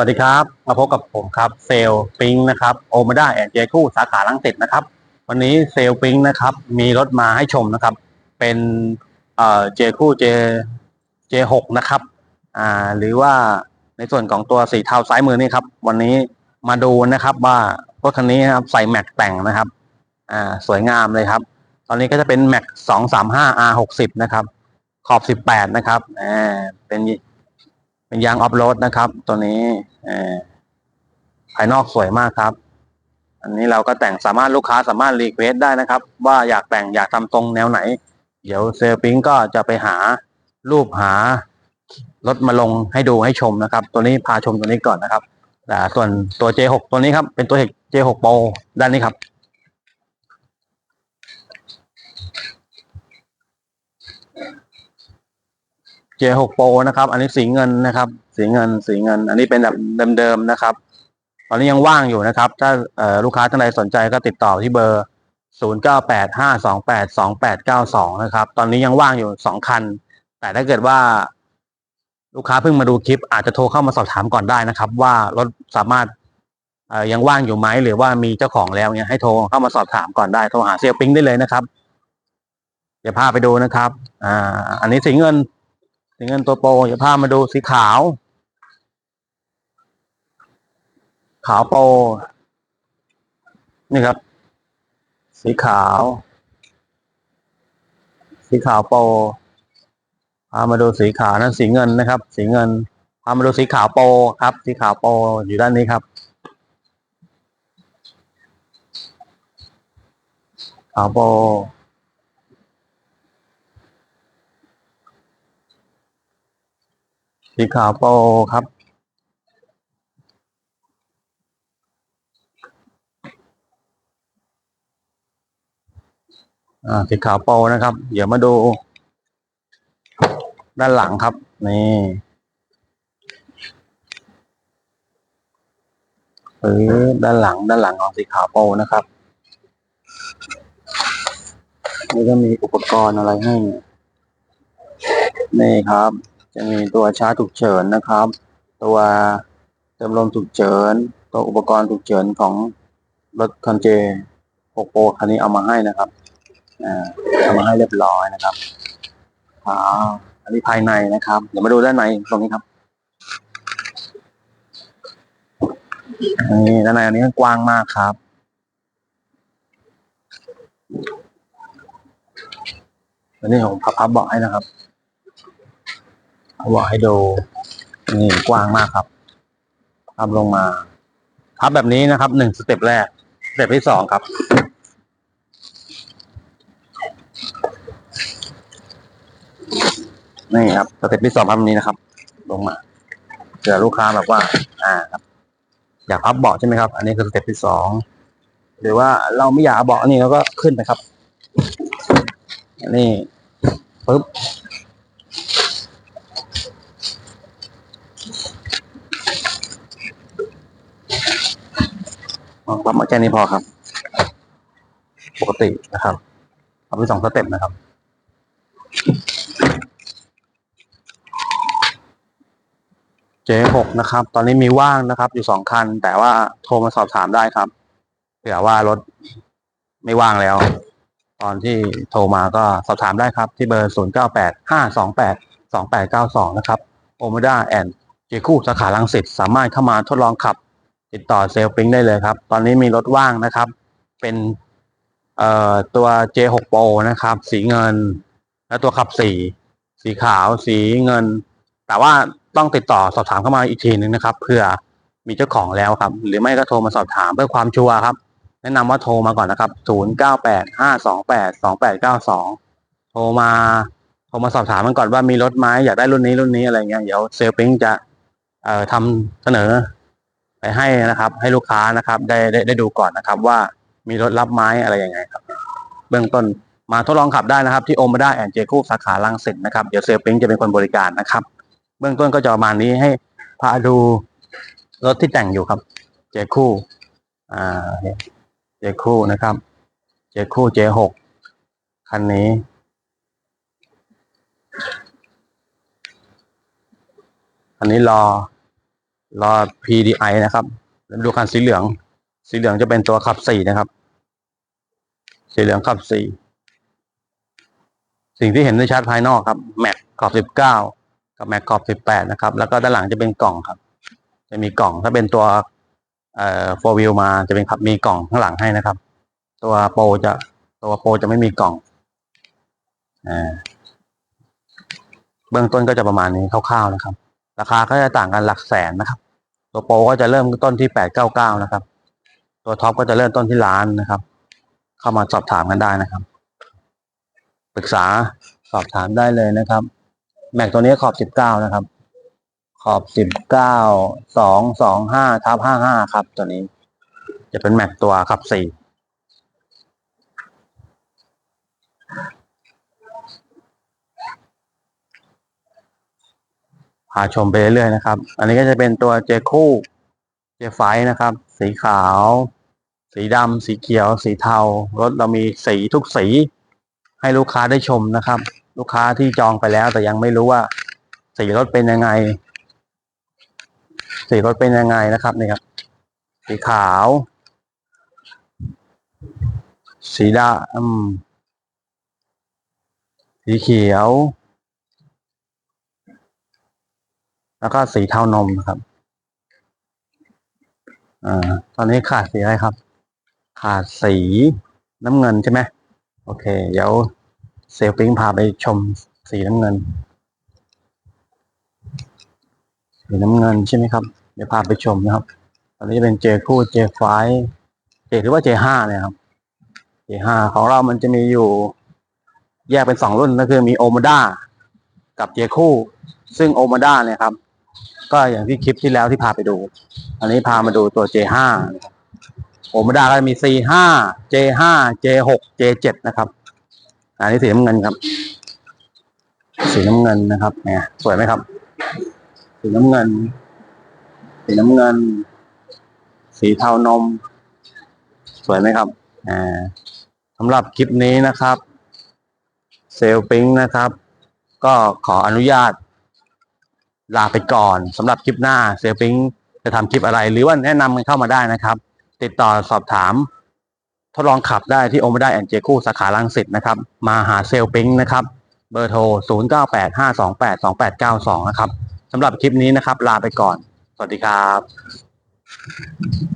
วัสดีครับ มาพบกับผมครับเซลปิงนะครับโอมาด้าแอนเจคู่สาขาลังสิตนะครับ วันนี้เซลปิงนะครับ มีรถมาให้ชมนะครับ เป็นเอ่อเจคู่เจเจหกนะครับอ่าหรือว่าในส่วนของตัวสีเทาซ้ายมือนี่ครับ วันนี้มาดูนะครับว่ารถคันนี้นะครับใส่แม็กแต่งนะครับอ่าสวยงามเลยครับ ตอนนี้ก็จะเป็นแม็กสองสามห้า R หกสิบนะครับ ขอบสิบแปดนะครับอ่าเป็น เป็นยางออฟโรดนะครับ ตัวนี้ภายนอกสวยมากครับ อันนี้เราก็แต่งสามารถลูกค้าสามารถรีเควสได้นะครับ ว่าอยากแต่งอยากทำทรงแนวไหน เดี๋ยวเซลลปิงก็จะไปหารูปหารถมาลงให้ดูให้ชมนะครับ ตัวนี้พาชมตัวนี้ก่อนนะครับแต่ส่วนตัว J6 ตัวนี้ครับเป็นตัว J6 Pro ด้านนี้ครับ J6 Pro นะครับ อันนี้สีเงินนะครับ สีเงิน สีเงิน อันนี้เป็นแบบเดิมๆนะครับ ตอนนี้ยังว่างอยู่นะครับ ถ้าลูกค้าท่านใดสนใจก็ติดต่อที่เบอร์ 0985282892 นะครับ ตอนนี้ยังว่างอยู่สองคัน แต่ถ้าเกิดว่าลูกค้าเพิ่งมาดูคลิป อาจจะโทรเข้ามาสอบถามก่อนได้นะครับ ว่ารถสามารถยังว่างอยู่ไหมหรือว่ามีเจ้าของแล้วเนี่ยให้โทรเข้ามาสอบถามก่อนได้โทรหาเซลปิงได้เลยนะครับ เดี๋ยวพาไปดูนะครับ อ่า อันนี้สีเงิน สีเงินตัวโปรเดี๋ยวพามาดูสีขาว ขาวโปรนี่ครับ สีขาว สีขาวโปรพามาดูสีขาวนั่นสีเงินนะครับ สีเงินพามาดูสีขาวโปรครับ สีขาวโปรอยู่ด้านนี้ครับ ขาวโปร สีขาวโปรครับ อ่า สีขาวโปรนะครับ เดี๋ยวมาดู ด้านหลังครับ นี่หรือด้านหลังด้านหลังของสีขาวโปรนะครับนี่ก็มีอุปกรณ์อะไรให้ นี่ครับ จะมีตัวชาร์จฉุกเฉินนะครับ ตัวเติมลมฉุกเฉิน ตัวอุปกรณ์ฉุกเฉินของรถคันเจ6โปรคันนี้เอามาให้นะครับเอามาให้เรียบร้อยนะครับอ่าอันนี้ภายในนะครับ เดี๋ยวมาดูด้านในตรงนี้ครับนี่ด้านในอันนี้กว้างมากครับอันนี้ผมพับพับเบาะให้นะครับ เอาบาะให้ดูนี่กว้างมากครับพับลงมาพับแบบนี้นะครับหนึ่งสเต็ปแรกสเต็ปที่สองครับนี่ครับสเต็ปที่สองพับแบบนี้นะครับ ลงมาเผื่อลูกค้าแบบว่า อ่าครับ อยากพับเบาะใช่ไหมครับ อันนี้คือสเต็ปที่สองหรือว่าเราไม่อยากเอาเบาะนี่เราก็ขึ้นไปครับนี่ปึ๊บ เอาพับมาแค่นี้พอครับ ปกตินะครับเอาไปสองสเต็ปนะครับ J6 นะครับ ตอนนี้มีว่างนะครับ อยู่สองคัน แต่ว่าโทรมาสอบถามได้ครับเผื่อว่ารถไม่ว่างแล้ว ตอนที่โทรมาก็สอบถามได้ครับ ที่เบอร์ 0 9 8 5 2 8 2 8 9 2 นะครับโอม d a แอนด์เจคู่สาขาลังสิตสามารถเข้ามาทดลองขับ ติดต่อเซลปิงได้เลยครับ ตอนนี้มีรถว่างนะครับ เป็นเอ่อตัว J6 Pro นะครับ สีเงิน และตัวขับสีสีขาว สีเงิน แต่ว่าต้องติดต่อสอบถามเข้ามาอีกทีหนึ่งนะครับเพื่อมีเจ้าของแล้วครับ หรือไม่ก็โทรมาสอบถามเพื่อความชัวร์ครับ แนะนำว่าโทรมาก่อนนะครับ 0 9 8 5 2 8 2 8 9 2 โทรมาโทรมาสอบถามมันก่อนว่ามีรถไหมอยากได้รุ่นนี้รุ่นนี้อะไรเงี้ยเดี๋ยวเซลปิงจะเอ่อทำเสนอ ไปให้นะครับ ให้ลูกค้านะครับ ได้ได้ได้ดูก่อนนะครับ ว่ามีรถรับไม้อะไรยังไงครับ เบื้องต้นมาทดลองขับได้นะครับ ที่โอมาด้าแอนเจคูสาขาลังสิตนะครับเดี๋ยวเซลล์ปิงจะเป็นคนบริการนะครับ เบื้องต้นก็จะประมาณนี้ให้พาดูรถที่แต่งอยู่ครับ เจคู่อ่าเนี่ยเจคู่นะครับ เจคู่เจหกคันนี้อันนี้รอ รอ PDI นะครับแล้วดูคันสีเหลือง สีเหลืองจะเป็นตัวขับสี่นะครับ สีเหลืองขับสี่สิ่งที่เห็นได้ชัดภายนอกครับแม็กขอบสิบเก้ากับแม็กขอบสิบแปดนะครับ แล้วก็ด้านหลังจะเป็นกล่องครับ จะมีกล่องถ้าเป็นตัวเอ่อ four wheel มาจะเป็นขับมีกล่องข้างหลังให้นะครับ ตัวโปรจะตัวโปรจะไม่มีกล่องอ่าเบื้องต้นก็จะประมาณนี้คร่าวๆนะครับ ราคาก็จะต่างกันหลักแสนนะครับ ตัวโปรก็จะเริ่มต้นที่แปดเก้าเก้านะครับ ตัวท็อปก็จะเริ่มต้นที่ล้านนะครับ เข้ามาสอบถามกันได้นะครับ ปรึกษาสอบถามได้เลยนะครับ แม็กตัวนี้ขอบสิบเก้านะครับ ขอบสิบเก้าสองสองห้าทับห้าห้าครับ ตัวนี้ จะเป็นแม็กตัวขับสี่พาชมไปเรื่อยๆนะครับ อันนี้ก็จะเป็นตัวเจคู่ เจไฟนะครับ สีขาว สีดำสีเขียว สีเทารถเรามีสีทุกสี ให้ลูกค้าได้ชมนะครับ ลูกค้าที่จองไปแล้วแต่ยังไม่รู้ว่า สีรถเป็นยังไง สีรถเป็นยังไงนะครับนี่ครับ สีขาว สีดำสีเขียว แล้วก็สีเทานมนะครับอ่าตอนนี้ขาดสีอะไรครับ ขาดสีน้ำเงินใช่ไหมโอเค เดี๋ยวเซลปิงพาไปชมสีน้ำเงิน สีน้ำเงินใช่ไหมครับ เดี๋ยวพาไปชมนะครับ ตอนนี้เป็นเจคู่เจไฟเจหรือว่าเจห้าเนี่ยครับเจห้าของเรามันจะมีอยู่แยกเป็นสองรุ่นก็คือมีโอม a ด้ากับเจคู่ ซึ่งโอม a ด้าเนี่ยครับ ก็อย่างที่คลิปที่แล้วที่พาไปดู อันนี้พามาดูตัว J5 โอม a ด้าก็จะมี C5 J5 J6 J7 นะครับ อันนี้สีน้ำเงินครับ สีน้ำเงินนะครับเนี่ยสวยไหมครับ สีน้ำเงิน สีน้ำเงิน สีเทานม สวยไหมครับอ่าสำหรับคลิปนี้นะครับ เซลปิงนะครับ ก็ขออนุญาต ลาไปก่อนสำหรับคลิปหน้าเซลปิงจะทำคลิปอะไร หรือว่าแนะนำกันเข้ามาได้นะครับ ติดต่อสอบถาม ทดลองขับได้ที่โอมได้แอนเจคู่สาขาลังสิตนะครับ มาหาเซลปิงนะครับ เบอร์โทร 0985282892 นะครับสำหรับคลิปนี้นะครับ ลาไปก่อน สวัสดีครับ